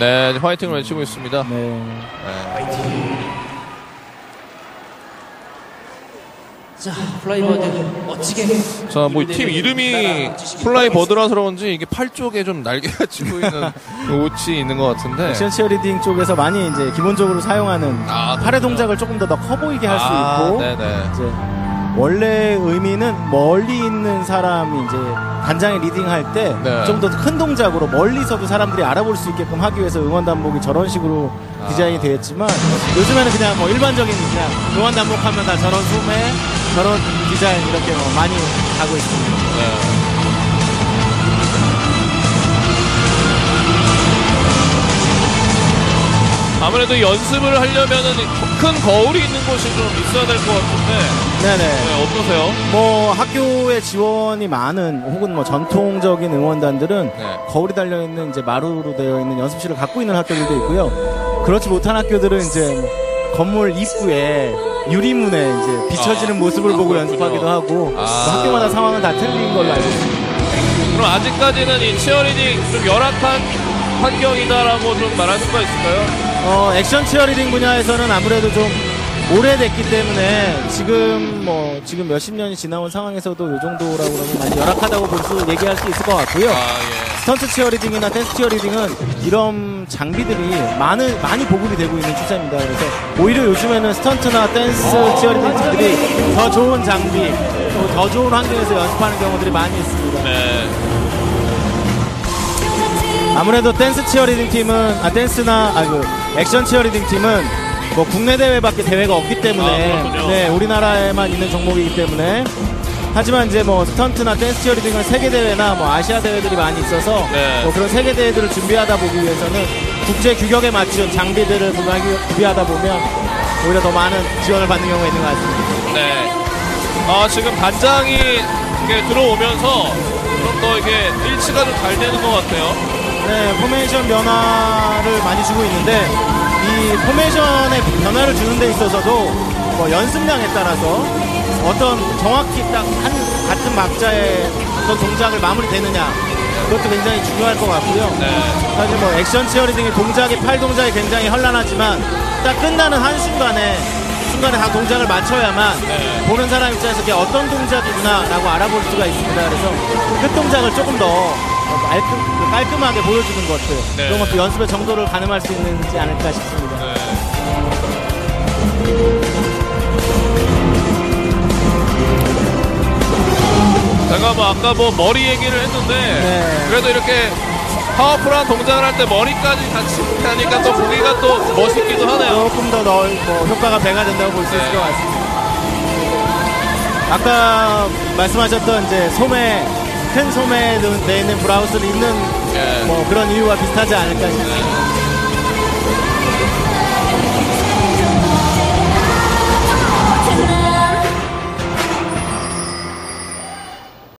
네, 화이팅을 외치고 있습니다. 네. 네. 자, 플라이버드 멋지게. 자, 뭐 팀 이름이 플라이 버드라서 그런지 이게 팔 쪽에 좀 날개가 치고 있는 그 옷이 있는 것 같은데. 액션 치어리딩 쪽에서 많이 이제 기본적으로 사용하는 아, 팔의. 동작을 조금 더 더 커 보이게 할 수 아, 있고 네네. 이제 원래 의미는 멀리 있는 사람이 이제 단장에 리딩할 때 네. 좀더 큰 동작으로 멀리서도 사람들이 알아볼 수 있게끔 하기 위해서 응원 단목이 저런 식으로 아. 디자인이 되었지만 요즘에는 그냥 뭐 일반적인 그냥 응원 단목하면 다 저런 소매 저런 디자인 이렇게 뭐 많이 가고 있습니다. 아무래도 연습을 하려면은 큰 거울이 있는 곳이 좀 있어야 될 것 같은데 네네. 네, 어떠세요? 뭐 학교에 지원이 많은 혹은 뭐 전통적인 응원단들은 네. 거울이 달려 있는 이제 마루로 되어 있는 연습실을 갖고 있는 학교들도 있고요. 그렇지 못한 학교들은 이제 뭐 건물 입구에 유리문에 이제 비춰지는 아, 모습을 아, 보고 그렇군요. 연습하기도 하고 뭐 아. 학교마다 상황은 다 틀린 걸로 알고 있습니다. 그럼 아직까지는 이 치어리딩 좀 열악한 환경이다라고 좀 말할 수가 있을까요? 어, 액션 치어리딩 분야에서는 아무래도 좀 오래됐기 때문에 지금 뭐 지금 몇십 년이 지나온 상황에서도 이 정도라고 그러면 많이 열악하다고 볼 수 얘기할 수 있을 것 같고요. 아, 예. 스턴트 치어리딩이나 댄스 치어리딩은 이런 장비들이 많은 많이 보급이 되고 있는 추세입니다. 그래서 오히려 요즘에는 스턴트나 댄스 치어리딩 팀들이 더 좋은 장비, 또더 좋은 환경에서 연습하는 경우들이 많이 있습니다. 네. 아무래도 댄스 치어리딩 팀은 아 댄스나 아그 액션 치어리딩 팀은 뭐 국내 대회밖에 대회가 없기 때문에 아. 네 우리나라에만 있는 종목이기 때문에 하지만 이제 뭐 스턴트나 댄스 치어리딩은 세계 대회나 뭐 아시아 대회들이 많이 있어서 네. 뭐 그런 세계 대회들을 준비하다 보기 위해서는 국제 규격에 맞춘 장비들을 구비하다 보면 오히려 더 많은 지원을 받는 경우가 있는 것 같습니다. 네. 아, 지금 이게 들어오면서 좀 더 이게 일치가 좀 잘 되는 것 같아요. 네, 포메이션 변화를 많이 주고 있는데 이 포메이션의 변화를 주는 데 있어서도 뭐 연습량에 따라서 어떤 정확히 딱 한 같은 박자의 어떤 동작을 마무리되느냐 그것도 굉장히 중요할 것 같고요. 네. 사실 뭐 액션 치어리딩의 동작이 팔 동작이 굉장히 현란하지만 딱 끝나는 한 순간에 순간에 다 동작을 맞춰야만 네. 보는 사람 입장에서 어떤 동작이구나라고 알아볼 수가 있습니다. 그래서 끝 동작을 조금 더 깔끔, 깔끔하게 보여주는 것들 네. 그런 것도 연습의 정도를 가늠할 수 있는지 않을까 싶습니다. 네. 제가 뭐 아까 뭐 머리 얘기를 했는데 네. 그래도 이렇게 파워풀한 동작을 할 때 머리까지 같이 하니까 또 보기가 또 멋있기도 하네요. 조금 더 넓, 뭐 효과가 배가 된다고 볼 수 있을 네. 것 같습니다. 아까 말씀하셨던 이제 소매 큰 소매 내 있는 브라우스를 입는 예. 뭐 그런 이유와 비슷하지 않을까 싶습니다.